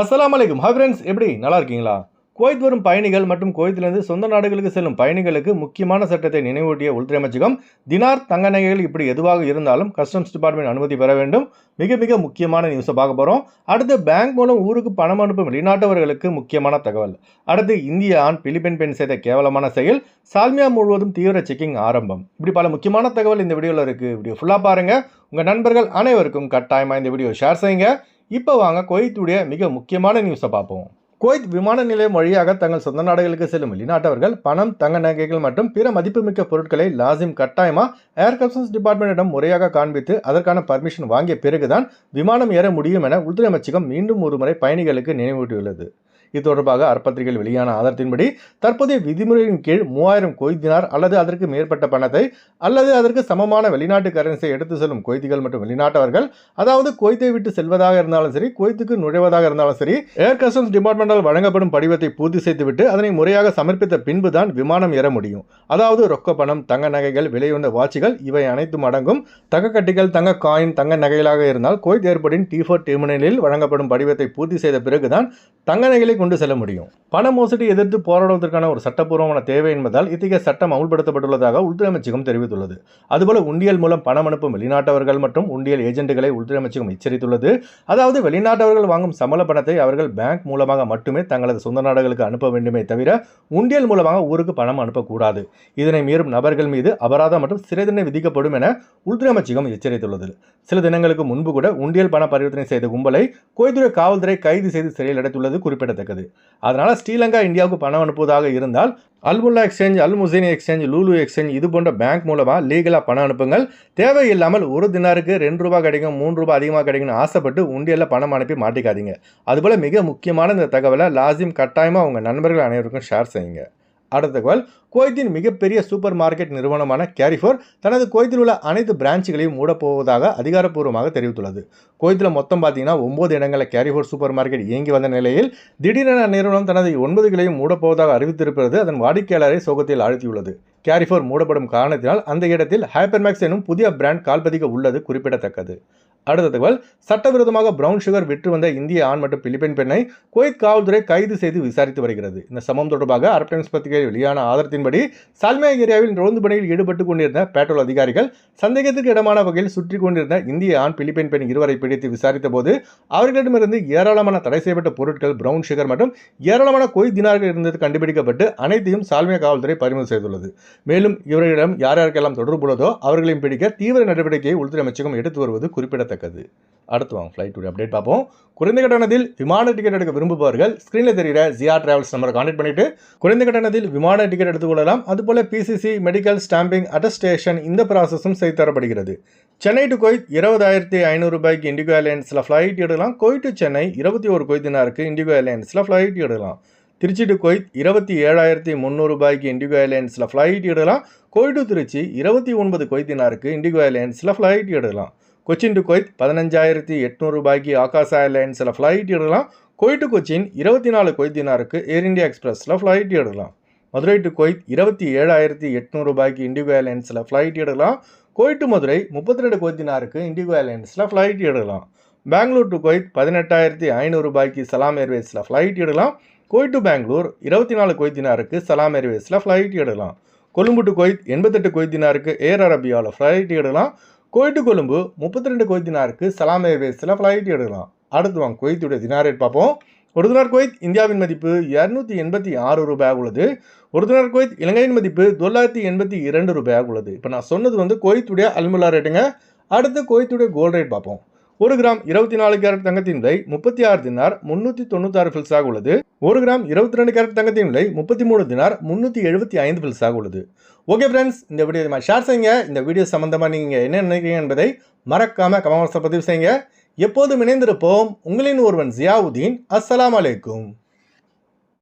அஸ்லாம் அலைக்கும் ஃப்ரெண்ட்ஸ் எப்படி? நல்லா இருக்கீங்களா குவைத் வரும் பயணிகள் மற்றும் குவைத்திலிருந்து சொந்த நாடுகளுக்கு செல்லும் பயணிகளுக்கு முக்கியமான சட்டத்தை நினைவூட்டிய உள்துறை அமைச்சகம் தினார் தங்க நகைகள் இப்படி எதுவாக இருந்தாலும் கஸ்டம்ஸ் டிபார்ட்மெண்ட் அனுமதி பெற வேண்டும். மிக மிக முக்கியமான நியூஸை பார்க்க போகிறோம் அடுத்து பேங்க் மூலம் ஊருக்கு பணம் அனுப்பும் வெளிநாட்டவர்களுக்கு முக்கியமான தகவல். அடுத்து இந்திய ஆண் பிலிப்பைன் பெண் செய்த கேவலமான செயல் சால்மியா முழுவதும் தீவிர செக்கிங் ஆரம்பம். இப்படி பல முக்கியமான தகவல் இந்த வீடியோவில் இருக்குது வீடியோ ஃபுல்லாக பாருங்கள் உங்கள் நண்பர்கள் அனைவருக்கும் கட்டாயமாக இந்த வீடியோ ஷேர் செய்யுங்க. இப்போ வாங்க குவைத்துடைய மிக முக்கியமான நியூஸை பார்ப்போம். குவைத் விமான நிலையம் வழியாக தங்கள் சொந்த நாடுகளுக்கு செல்லும் வெளிநாட்டவர்கள் பணம் தங்க நகைகள் மற்றும் பிற மதிப்புமிக்க பொருட்களை லாசிம் கட்டாயமா ஏர் கஸ்டம்ஸ் டிபார்ட்மெண்ட்டிடம் முறையாக காண்பித்து அதற்கான பர்மிஷன் வாங்கிய பிறகுதான் விமானம் ஏற முடியும் என உள்துறை அமைச்சகம் மீண்டும் ஒருமுறை பயணிகளுக்கு நினைவூட்டியுள்ளது. இது தொடர்பாக அறப்பத்திரிகையில் வெளியான ஆதாரத்தின்படி தற்போதைய விதிமுறையின் கீழ் மூவாயிரம் கொய்தினார் அல்லது அதற்கு மேற்பட்ட பணத்தை அல்லது அதற்கு சமமான வெளிநாட்டு கரன்சியை எடுத்து செல்லும் கொய்திகள் மற்றும் வெளிநாட்டவர்கள் அதாவது கொய்த்தை விட்டு செல்வதாக இருந்தாலும் சரி குவைத்துக்கு நுழைவதாக இருந்தாலும் சரி ஏர் கஸ்டம்ஸ் டிபார்ட்மெண்டால் வழங்கப்படும் படிவத்தை பூர்த்தி செய்துவிட்டு அதனை முறையாக சமர்ப்பித்த பின்புதான் விமானம் ஏற முடியும். அதாவது ரொக்க பணம் தங்க நகைகள் விலையுண்ட வாட்சிகள் இவை அனைத்தும் அடங்கும். தங்க கட்டிகள் தங்க காயின் தங்க நகைகளாக இருந்தால் கோய்த் ஏர்போர்ட்டின் டி ஃபோர் டெர்மினலில் வழங்கப்படும் படிவத்தை பூர்த்தி செய்த பிறகுதான் தங்க நகைகளை கொண்டு செல்ல முடியும். பண மோசடி எதிர்த்து போராடுவதற்கான ஒரு சட்டப்பூர்வமான தேவை என்பதால் இத்தகைய சட்டம் அமுல்படுத்தப்பட்டுள்ளதாக உள்துறை அமைச்சகம் தெரிவித்துள்ளது. அதுபோல உண்டியல் மூலம் பணம் அனுப்பும் வெளிநாட்டவர்கள் மற்றும் உண்டியல் ஏஜென்ட்டுகளை உள்துறை அமைச்சகம் எச்சரித்துள்ளது. அதாவது வெளிநாட்டவர்கள் வாங்கும் சம்பள பணத்தை அவர்கள் பேங்க் மூலமாக மட்டுமே தங்களது சொந்த நாடுகளுக்கு அனுப்ப வேண்டுமே தவிர உண்டியல் மூலமாக ஊருக்கு பணம் அனுப்பக்கூடாது. இதனை மீறும் நபர்கள் மீது அபராதம் மற்றும் சிறை தண்டனை விதிக்கப்படும் என உள்துறை அமைச்சகம் எச்சரித்துள்ளது. சில தினங்களுக்கு முன்பு கூட உண்டியல் பண பரிவர்த்தனை செய்த கும்பலை கோய்துறை காவல்துறை கைது செய்து சிறையில் அடைத்துள்ளது குறிப்பிடத்தக்கது. அதனால் ஸ்ரீலங்கா இந்தியாவுக்கு பணம் அனுப்புவதாக இருந்தால் Al Mulla exchange Al Muzaini exchange Lulu exchange இது போன்ற பேங்க் மூலமாக லீகலாக பணம் அனுப்புங்கள். தேவையில்லாமல் ஒரு தினாருக்கு ரெண்டு ரூபா கிடைக்கும் மூன்று ரூபாய் அதிகமாக கிடைக்கும்னு ஆசைப்பட்டு உண்டியலில் பணம் அனுப்பி மாட்டிக்காதீங்க. அதுபோல் மிக முக்கியமான இந்த தகவலை லாசிம் கட்டாயமாக உங்கள் நண்பர்கள் அனைவருக்கும் ஷேர் செய்யுங்க. அடுத்த தகவல் குவைத்தின் மிகப்பெரிய சூப்பர் மார்க்கெட் நிறுவனமான கேரிஃபோர் தனது குவைத்தில் உள்ள அனைத்து பிரான்ச்சுகளையும் மூடப்போவதாக அதிகாரப்பூர்வமாக தெரிவித்துள்ளது. குவைத்தில் மொத்தம் பார்த்தீங்கன்னா ஒன்பது இடங்களில் கேரிஃபோர் சூப்பர் மார்க்கெட் இயங்கி வந்த நிலையில் திடீரென நிறுவனம் தனது ஒன்பது கிளையும் மூடப்போவதாக அறிவித்திருப்பது அதன் வாடிக்கையாளரை சோகத்தில் ஆழ்த்தியுள்ளது. கேரிஃபோர் மூடப்படும் காரணத்தினால் அந்த இடத்தில் ஹைப்பர்மேக்ஸ் எனும் புதிய பிராண்ட் கால்பதிக்க உள்ளது குறிப்பிடத்தக்கது. அடுத்த தகவல் சட்டவிரோதமாக பிரவுன் சுகர் விற்று வந்த இந்திய ஆண் மற்றும் பிலிப்பைன் பெண்ணை குவைத் காவல்துறை கைது செய்து விசாரித்து வருகிறது. இந்த சம்பவம் தொடர்பாக அரப் டைம்ஸ் பத்திரிகையில் வெளியான ஆதாரத்தின்படி சால்மியா ஏரியாவில் ரோந்து பணியில் ஈடுபட்டுக் கொண்டிருந்த பேட்ரோல் அதிகாரிகள் சந்தேகத்துக்கு இடமான வகையில் சுற்றி கொண்டிருந்த இந்திய ஆண் பிலிப்பைன் பெண் இருவரை பிடித்து விசாரித்த போது அவர்களிடமிருந்து ஏராளமான தடை செய்யப்பட்ட பொருட்கள் பிரவுன் சுகர் மற்றும் ஏராளமான கொய் தினார்கள் இருந்தது கண்டுபிடிக்கப்பட்டு அனைத்தையும் சால்மியா காவல்துறை பறிமுதல் செய்துள்ளது. மேலும் இவர்களிடம் யார் யாருக்கெல்லாம் தொடர்புள்ளதோ அவர்களையும் பிடிக்க தீவிர நடவடிக்கையை உள்துறை அமைச்சகம் எடுத்து வருவது குறிப்பிடத்தக்கது. அடுத்து வாங்க ஃப்ளைட் அப்டேட் பார்ப்போம். குறைந்த கட்டணத்தில் விமான டிக்கெட் எடுக்க விரும்புபவர்கள் ஸ்க்ரீனில் தெரிகிற ஜியா டிராவல்ஸ் நம்பரை கான்டாக்ட் பண்ணிட்டு குறைந்த கட்டணத்தில் விமான டிக்கெட் எடுத்துக்கொள்ளலாம் அதுபோல் பிசிசி மெடிக்கல் ஸ்டாம்பிங் அட்டஸ்டேஷன் இந்த ப்ராசஸும் செய்து தரப்படுகிறது. சென்னை டு கொய்த் இருபதாயிரத்தி ஐநூறு ரூபாய்க்கு இண்டிகோ ஏர்லைன்ஸில் ஃப்ளைட் எடுக்கலாம். கொய்ட் டு சென்னை இருபத்தி ஒரு கொய்தினாருக்கு இண்டிகோ ஏர்லைன்ஸில் ஃப்ளைட் எடுக்கலாம். திருச்சி டு கொய்த் இருபத்தி ஏழாயிரத்தி முந்நூறு ரூபாய்க்கு இண்டிகோ ஏர்லைன்ஸில் ஃப்ளைட் எடுக்கலாம். கொய் டு திருச்சி இருபத்தி ஒன்பது கொய்தினாருக்கு இண்டிகோ ஏர்லைன்ஸில் ஃப்ளைட் எடுக்கலாம். கொச்சின் டு கொய்த் பதினஞ்சாயிரத்தி எட்நூறு ரூபாய்க்கு ஆகாஷ் ஏர்லைன்ஸில் ஃப்ளைட் எடுக்கலாம். கொய் டு கொச்சின் இருபத்தி நாலு கொய்தினாருக்கு ஏர் இந்தியா எக்ஸ்பிரஸில் ஃப்ளைட் எடுக்கலாம். மதுரை டு கொய்த் இருபத்தி ஏழாயிரத்தி எட்நூறு ரூபாய்க்கு இண்டிகோ ஏர்லைன்ஸில் ஃப்ளைட் எடுக்கலாம். கொய் டு மதுரை முப்பத்தி ரெண்டு கொய்தினாருக்கு இண்டிகோ ஏர்லைன்ஸில் ஃப்ளைட் எடுக்கலாம். பெங்களூர் டு கொய்த் பதினெட்டாயிரத்தி ஐநூறு ரூபாய்க்கு சலாம் ஏர்வேஸில் ஃப்ளைட் எடுக்கலாம். கொய் டு பெங்களூர் இருபத்தி நாலு கொய்தினாருக்கு சலாம் ஏர்வேஸில் ஃப்ளைட் எடுக்கலாம். கொழும்பு டு கொய்த் எண்பத்தெட்டு கொய்தினாருக்கு ஏர் அரபியாவில் ஃப்ளைட் எடுக்கலாம். கோயிட்டு கொழும்பு முப்பத்தி ரெண்டு கொய்த் தினாருக்கு சலாம் ஏர்வேஸில் ஃப்ளைட் எடுக்கலாம். அடுத்து வாங்க குவைத்துடைய தினார் ரேட் பார்ப்போம். ஒரு தினார் குவைத் இந்தியாவின் மதிப்பு இரநூத்தி எண்பத்தி ஆறு ரூபாயாக உள்ளது. ஒரு தினார் குவைத் இலங்கையின் மதிப்பு தொள்ளாயிரத்தி எண்பத்தி இரண்டு ரூபாயாக உள்ளது. இப்போ நான் சொன்னது வந்து குவைத்துடைய அல்முல்லா ரேட்டுங்க அடுத்து குவைத்துடைய கோல்ட் ரேட் பார்ப்போம். ஒரு கிராம் இருபத்தி நாலு கேரட் தங்கத்தின் விலை முப்பத்தி ஆறு தினார் முன்னூத்தி தொண்ணூத்தாறு ஃபில்ஸாக உள்ளது. ஒரு கிராம் இருபத்தி ரெண்டு கேரட் தங்கத்தின் விலை முப்பத்தி மூணு தினார் முன்னூத்தி எழுபத்தி ஐந்து பில்ஸாக உள்ளது. ஓகே ஃப்ரெண்ட்ஸ் இந்த வீடியோ ஷேர் செய்யுங்க. இந்த வீடியோ சம்பந்தமாக நீங்கள் என்ன நினைக்கிறீங்க என்பதை மறக்காமல் கமெண்ட்ஸில் பதிவு செய்யுங்க. எப்போதும் இணைந்திருப்போம். உங்களின் ஒருவன் ஜியாவுதீன். அஸ்லாம் அலைக்கும்.